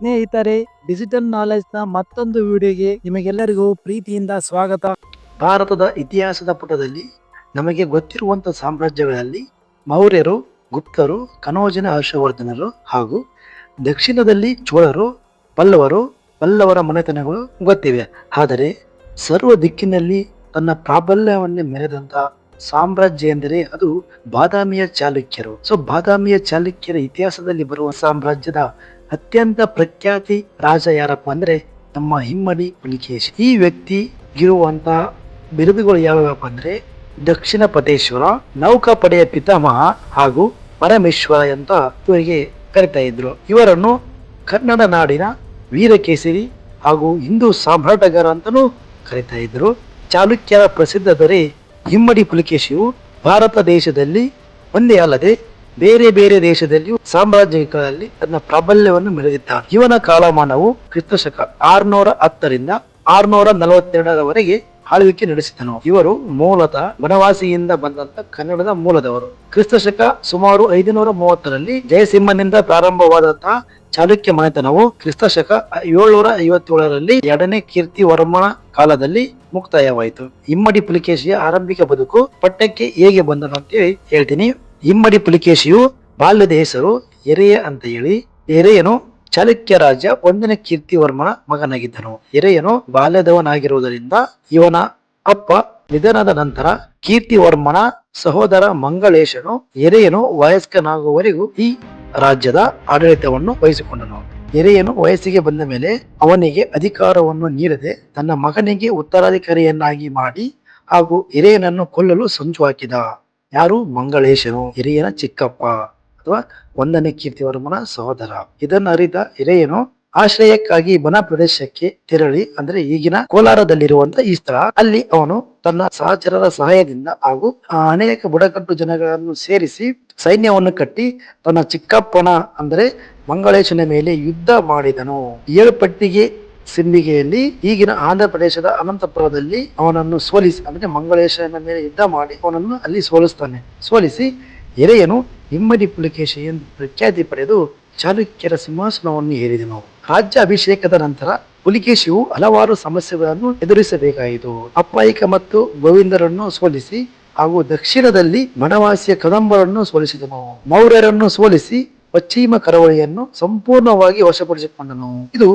ಸ್ನೇಹಿತರೆ ಡಿಜಿಟಲ್ ನಾಲೆಜ್ನ ಮತ್ತೊಂದು ವಿಡಿಯೋಗೆ ನಿಮಗೆಲ್ಲರಿಗೂ ಪ್ರೀತಿಯಿಂದ ಸ್ವಾಗತ. ಭಾರತದ ಇತಿಹಾಸದ ಪುಟದಲ್ಲಿ ನಮಗೆ ಗೊತ್ತಿರುವಂಥ ಸಾಮ್ರಾಜ್ಯಗಳಲ್ಲಿ ಮೌರ್ಯರು, ಗುಪ್ತರು, ಕನೋಜನ ಹರ್ಷವರ್ಧನರು ಹಾಗೂ ದಕ್ಷಿಣದಲ್ಲಿ ಚೋಳರು, ಪಲ್ಲವರು, ಪಲ್ಲವರ ಮನೆತನಗಳು ಗೊತ್ತಿವೆ. ಆದರೆ ಸರ್ವ ದಿಕ್ಕಿನಲ್ಲಿ ತನ್ನ ಪ್ರಾಬಲ್ಯವನ್ನೇ ಮೆರೆದಂತ ಸಾಮ್ರಾಜ್ಯ ಎಂದರೆ ಅದು ಬಾದಾಮಿಯ ಚಾಲುಕ್ಯರು. ಸೊ ಬಾದಾಮಿಯ ಚಾಲುಕ್ಯರ ಇತಿಹಾಸದಲ್ಲಿ ಬರುವ ಸಾಮ್ರಾಜ್ಯದ ಅತ್ಯಂತ ಪ್ರಖ್ಯಾತಿ ರಾಜ ಯಾರಪ್ಪ ಅಂದ್ರೆ ನಮ್ಮ ಹಿಮ್ಮಡಿ ಪುಲಿಕೇಶಿ. ಈ ವ್ಯಕ್ತಿ ಇರುವಂತಹ ಬಿರುದುಗಳು ಯಾವ್ಯಾವಪ್ಪ ಅಂದ್ರೆ ದಕ್ಷಿಣ ಪಟೇಶ್ವರ, ನೌಕಾಪಡೆಯ ಪಿತಾಮಹ ಹಾಗೂ ಪರಮೇಶ್ವರ ಅಂತ ಇವರಿಗೆ ಕರಿತಾ ಇದ್ರು. ಇವರನ್ನು ಕನ್ನಡ ನಾಡಿನ ವೀರಕೇಸರಿ ಹಾಗೂ ಹಿಂದೂ ಸಾಮ್ರಾಟಗಾರ ಅಂತಲೂ ಕರಿತಾ ಇದ್ರು. ಚಾಲುಕ್ಯರ ಪ್ರಸಿದ್ಧ ದೊರೆ ಹಿಮ್ಮಡಿ ಪುಲಿಕೇಶಿಯು ಭಾರತ ದೇಶದಲ್ಲಿ ಒಂದೇ ಅಲ್ಲದೆ ಬೇರೆ ಬೇರೆ ದೇಶದಲ್ಲಿಯೂ ಸಾಮ್ರಾಜ್ಯಗಳಲ್ಲಿ ತನ್ನ ಪ್ರಾಬಲ್ಯವನ್ನು ಮೆರೆದಿದ್ದಾನೆ. ಇವನ ಕಾಲಮಾನವು ಕ್ರಿಸ್ತಶಕ ಆರ್ನೂರ ಹತ್ತರಿಂದ ಆರ್ನೂರ ನಲವತ್ತೆರಡರವರೆಗೆ ಆಳ್ವಿಕೆ ನಡೆಸಿದನು. ಇವರು ಮೂಲತಃ ಬನವಾಸಿಯಿಂದ ಬಂದಂತ ಕನ್ನಡದ ಮೂಲದವರು. ಕ್ರಿಸ್ತಶಕ ಸುಮಾರು ಐದುನೂರ ಮೂವತ್ತರಲ್ಲಿ ಜಯಸಿಂಹನಿಂದ ಪ್ರಾರಂಭವಾದಂತಹ ಚಾಲುಕ್ಯ ಮನೆತನವು ಕ್ರಿಸ್ತಶಕ ಏಳ್ನೂರ ಐವತ್ತೇಳರಲ್ಲಿ ಎರಡನೇ ಕೀರ್ತಿ ವರ್ಮನ ಕಾಲದಲ್ಲಿ ಮುಕ್ತಾಯವಾಯಿತು. ಇಮ್ಮಡಿ ಪುಲಿಕೇಶಿಯ ಆರಂಭಿಕ ಬದುಕು ಪಟ್ಟಕ್ಕೆ ಹೇಗೆ ಬಂದನು ಅಂತೇಳಿ ಹೇಳ್ತೀನಿ. ಇಮ್ಮಡಿ ಪುಲಿಕೇಶಿಯು ಬಾಲ್ಯದ ಹೆಸರು ಎರೆಯ ಅಂತ ಹೇಳಿ, ಎರೆಯನು ಚಾಲುಕ್ಯ ರಾಜ್ಯ ಒಂದನೇ ಕೀರ್ತಿವರ್ಮನ ಮಗನಾಗಿದ್ದನು. ಎರೆಯನು ಬಾಲ್ಯದವನಾಗಿರುವುದರಿಂದ ಇವನ ಅಪ್ಪ ನಿಧನದ ನಂತರ ಕೀರ್ತಿವರ್ಮನ ಸಹೋದರ ಮಂಗಳೇಶನು ಎರೆಯನು ವಯಸ್ಕನಾಗುವವರೆಗೂ ಈ ರಾಜ್ಯದ ಆಡಳಿತವನ್ನು ವಹಿಸಿಕೊಂಡನು. ಎರೆಯನು ವಯಸ್ಸಿಗೆ ಬಂದ ಮೇಲೆ ಅವನಿಗೆ ಅಧಿಕಾರವನ್ನು ನೀಡದೆ ತನ್ನ ಮಗನಿಗೆ ಉತ್ತರಾಧಿಕಾರಿಯನ್ನಾಗಿ ಮಾಡಿ ಹಾಗೂ ಎರೆಯನನ್ನು ಕೊಲ್ಲಲು ಸಂಚು ಹಾಕಿದ. ಯಾರು? ಮಂಗಳೇಶನು, ಹಿರಿಯನ ಚಿಕ್ಕಪ್ಪ ಅಥವಾ ಒಂದನೇ ಕೀರ್ತಿವರ್ಮನ ಸಹೋದರ. ಇದನ್ನು ಅರಿತ ಹಿರಿಯನು ಆಶ್ರಯಕ್ಕಾಗಿ ಬನ ಪ್ರದೇಶಕ್ಕೆ ತೆರಳಿ, ಅಂದ್ರೆ ಈಗಿನ ಕೋಲಾರದಲ್ಲಿರುವಂತ ಈ ಸ್ಥಳ. ಅಲ್ಲಿ ಅವನು ತನ್ನ ಸಹಚರರ ಸಹಾಯದಿಂದ ಹಾಗೂ ಅನೇಕ ಬುಡಕಟ್ಟು ಜನಗಳನ್ನು ಸೇರಿಸಿ ಸೈನ್ಯವನ್ನು ಕಟ್ಟಿ ತನ್ನ ಚಿಕ್ಕಪ್ಪನ, ಅಂದ್ರೆ ಮಂಗಳೇಶನ ಮೇಲೆ ಯುದ್ಧ ಮಾಡಿದನು. ಏಳು ಪಟ್ಟಿಗೆ ಸಿಂಧಿಗೆಯಲ್ಲಿ ಈಗಿನ ಆಂಧ್ರ ಪ್ರದೇಶದ ಅನಂತಪುರದಲ್ಲಿ ಅವನನ್ನು ಸೋಲಿಸಿ, ಅಂದ್ರೆ ಮಂಗಳೇಶನ ಮೇಲೆ ಯುದ್ಧ ಮಾಡಿ ಅವನನ್ನು ಅಲ್ಲಿ ಸೋಲಿಸ್ತಾನೆ. ಸೋಲಿಸಿ ಎರೆಯನು ಇಮ್ಮಡಿ ಪುಲಿಕೇಶಿ ಎಂದು ಪ್ರಖ್ಯಾತಿ ಪಡೆದು ಚಾಲುಕ್ಯರ ಸಿಂಹಾಸನವನ್ನು ಏರಿದನು. ರಾಜ್ಯ ಅಭಿಷೇಕದ ನಂತರ ಪುಲಿಕೇಶಿಯು ಹಲವಾರು ಸಮಸ್ಯೆಗಳನ್ನು ಎದುರಿಸಬೇಕಾಯಿತು. ಅಪ್ಪಾಯಿಕ ಮತ್ತು ಗೋವಿಂದರನ್ನು ಸೋಲಿಸಿ ಹಾಗೂ ದಕ್ಷಿಣದಲ್ಲಿ ಮಣವಾಸಿಯ ಕದಂಬರನ್ನು ಸೋಲಿಸಿದನು. ಮೌರ್ಯರನ್ನು ಸೋಲಿಸಿ ಪಶ್ಚಿಮ ಕರಾವಳಿಯನ್ನು ಸಂಪೂರ್ಣವಾಗಿ ವಶಪಡಿಸಿಕೊಂಡನು. ಇದು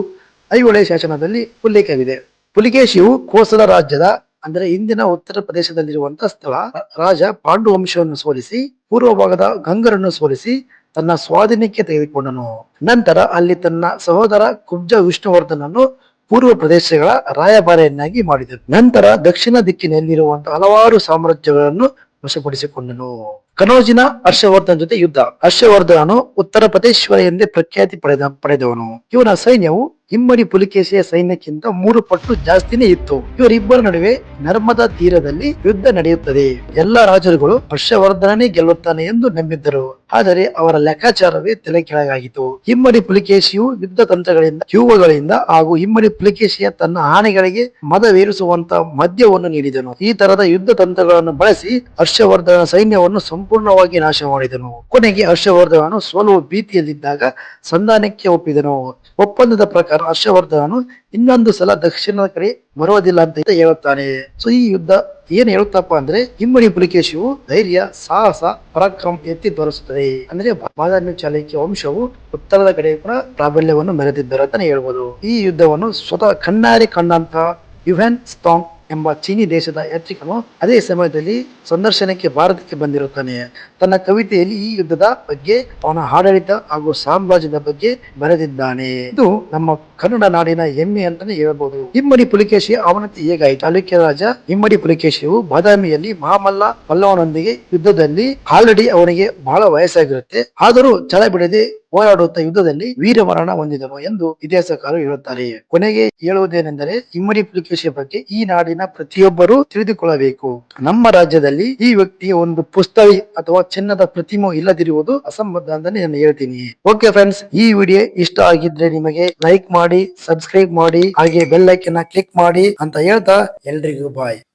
ಐಹೊಳೆ ಶಾಸನದಲ್ಲಿ ಉಲ್ಲೇಖವಿದೆ. ಪುಲಿಕೇಶಿಯು ಕೋಸಲ ರಾಜ್ಯದ, ಅಂದರೆ ಇಂದಿನ ಉತ್ತರ ಪ್ರದೇಶದಲ್ಲಿರುವಂತಹ ಸ್ಥಳ, ರಾಜ ಪಾಂಡು ವಂಶವನ್ನು ಸೋಲಿಸಿ, ಪೂರ್ವ ಭಾಗದ ಗಂಗರನ್ನು ಸೋಲಿಸಿ ತನ್ನ ಸ್ವಾಧೀನಕ್ಕೆ ತೆಗೆದುಕೊಂಡನು. ನಂತರ ಅಲ್ಲಿ ತನ್ನ ಸಹೋದರ ಕುಬ್ಜ ವಿಷ್ಣುವರ್ಧನನ್ನು ಪೂರ್ವ ಪ್ರದೇಶಗಳ ರಾಯಭಾರಿಯನ್ನಾಗಿ ಮಾಡಿದನು. ನಂತರ ದಕ್ಷಿಣ ದಿಕ್ಕಿನಲ್ಲಿರುವಂತಹ ಹಲವಾರು ಸಾಮ್ರಾಜ್ಯಗಳನ್ನು ವಶಪಡಿಸಿಕೊಂಡನು. ಕನೋಜಿನ ಹರ್ಷವರ್ಧನ್ ಜೊತೆ ಯುದ್ಧ. ಹರ್ಷವರ್ಧನನು ಉತ್ತರ ಪ್ರದೇಶ್ವರ ಎಂದೇ ಪ್ರಖ್ಯಾತಿ ಪಡೆದ, ಪಡೆದವನು. ಇವನ ಸೈನ್ಯವು ಇಮ್ಮಡಿ ಪುಲಿಕೇಶಿಯ ಸೈನ್ಯಕ್ಕಿಂತ ಮೂರು ಪಟ್ಟು ಜಾಸ್ತಿನೇ ಇತ್ತು. ಇವರಿಬ್ಬರ ನಡುವೆ ನರ್ಮದಾ ತೀರದಲ್ಲಿ ಯುದ್ಧ ನಡೆಯುತ್ತದೆ. ಎಲ್ಲಾ ರಾಜರುಗಳು ಹರ್ಷವರ್ಧನನೇ ಗೆಲ್ಲುತ್ತಾನೆ ಎಂದು ನಂಬಿದ್ದರು. ಆದರೆ ಅವರ ಲೆಕ್ಕಾಚಾರವೇ ತಲೆ ಕೆಳಗಾಗಿತ್ತು ಇಮ್ಮಡಿ ಪುಲಿಕೇಶಿಯು ಯುದ್ಧ ತಂತ್ರಗಳಿಂದ ಕ್ಯೂವಗಳಿಂದ ಹಾಗೂ ಇಮ್ಮಡಿ ಪುಲಿಕೇಶಿಯ ತನ್ನ ಆನೆಗಳಿಗೆ ಮದವೇರಿಸುವಂತ ಮದ್ಯವನ್ನು ನೀಡಿದನು. ಈ ತರದ ಯುದ್ಧ ತಂತ್ರಗಳನ್ನು ಬಳಸಿ ಹರ್ಷವರ್ಧನ ಸೈನ್ಯವನ್ನು ಸಂಪೂರ್ಣವಾಗಿ ನಾಶ ಮಾಡಿದನು. ಕೊನೆಗೆ ಹರ್ಷವರ್ಧನನು ಸ್ವಲ್ಪ ಭೀತಿಯಲ್ಲಿದ್ದಾಗ ಸಂಧಾನಕ್ಕೆ ಒಪ್ಪಿದನು. ಒಪ್ಪಂದದ ಪ್ರಕಾರ ಹರ್ಷವರ್ಧನನು ಇನ್ನೊಂದು ಸಲ ದಕ್ಷಿಣದ ಕಡೆ ಬರುವುದಿಲ್ಲ ಅಂತ ಹೇಳುತ್ತಾನೆ. ಸೊ, ಈ ಯುದ್ಧ ಏನ್ ಹೇಳುತ್ತಪ್ಪ ಅಂದ್ರೆ ಇಮ್ಮಡಿ ಪುಲಿಕೇಶಿಯು ಧೈರ್ಯ, ಸಾಹಸ, ಪರಾಕ್ರಮ ಎತ್ತಿ ತೋರಿಸುತ್ತದೆ. ಅಂದ್ರೆ, ಬಾದಾಮಿ ಚಾಲುಕ್ಯ ವಂಶವು ಉತ್ತರದ ಕಡೆ ಕೂಡ ಪ್ರಾಬಲ್ಯವನ್ನು ಮೆರೆದಿದ್ದರು ಅಂತಾನೆ ಹೇಳ್ಬೋದು. ಈ ಯುದ್ಧವನ್ನು ಸ್ವತಃ ಕಣ್ಣಾರೆ ಕಂಡಂತಹ ಯುವೆನ್ ಸ್ಟಾಂಗ್ ಎಂಬ ಚೀನಿ ದೇಶದ ಯಾತ್ರಿಕನು ಅದೇ ಸಮಯದಲ್ಲಿ ಸಂದರ್ಶನಕ್ಕೆ ಭಾರತಕ್ಕೆ ಬಂದಿರುತ್ತಾನೆ. ತನ್ನ ಕವಿತೆಯಲ್ಲಿ ಈ ಯುದ್ಧದ ಬಗ್ಗೆ ಅವನ ಆಡಳಿತ ಹಾಗೂ ಸಾಮ್ರಾಜ್ಯದ ಬಗ್ಗೆ ಬರೆದಿದ್ದಾನೆ. ಇದು ನಮ್ಮ ಕನ್ನಡ ನಾಡಿನ ಹೆಮ್ಮೆ ಅಂತಾನೆ ಹೇಳಬಹುದು ಇಮ್ಮಡಿ ಪುಲಿಕೇಶಿ ಅವನತಿ ಹೇಗಾಯಿತು? ಚಾಲುಕ್ಯ ರಾಜ ಇಮ್ಮಡಿ ಪುಲಿಕೇಶಿಯು ಬಾದಾಮಿಯಲ್ಲಿ ಮಹಾಮಲ್ಲ ಪಲ್ಲವನೊಂದಿಗೆ ಯುದ್ಧದಲ್ಲಿ ಆಲ್ರೆಡಿ ಅವನಿಗೆ ಬಹಳ ವಯಸ್ಸಾಗಿರುತ್ತೆ. ಆದರೂ ಛಲ ಬಿಡದೆ ಹೋರಾಡುತ್ತಾ ಯುದ್ಧದಲ್ಲಿ ವೀರಮರಣ ಹೊಂದಿದನು ಎಂದು ಇತಿಹಾಸಕಾರರು ಹೇಳುತ್ತಾರೆ. ಕೊನೆಗೆ ಹೇಳುವುದೇನೆಂದರೆ, ಇಮ್ಮಡಿ ಪುಲಿಕೇಶಿಯ ಬಗ್ಗೆ ಈ ನಾಡಿನ ಪ್ರತಿಯೊಬ್ಬರೂ ತಿಳಿದುಕೊಳ್ಳಬೇಕು. ನಮ್ಮ ರಾಜ್ಯದಲ್ಲಿ ಈ ವ್ಯಕ್ತಿಯ ಒಂದು ಪುಸ್ತಕ ಅಥವಾ ಚಿನ್ನದ ಪ್ರತಿಮೆ ಇಲ್ಲದಿರುವುದು ಅಸಂಬದ್ಧ ಅಂತ ನಾನು ಹೇಳ್ತೀನಿ. ಓಕೆ ಫ್ರೆಂಡ್ಸ್, ಈ ವಿಡಿಯೋ ಇಷ್ಟ ಆಗಿದ್ರೆ ನಿಮಗೆ ಲೈಕ್ ಮಾಡಿ, ಸಬ್ಸ್ಕ್ರೈಬ್ ಮಾಡಿ, ಹಾಗೆ ಬೆಲ್ ಐಕನ್ ಕ್ಲಿಕ್ ಮಾಡಿ ಅಂತ ಹೇಳ್ತಾ ಎಲ್ರಿಗೂ ಬಾಯ್.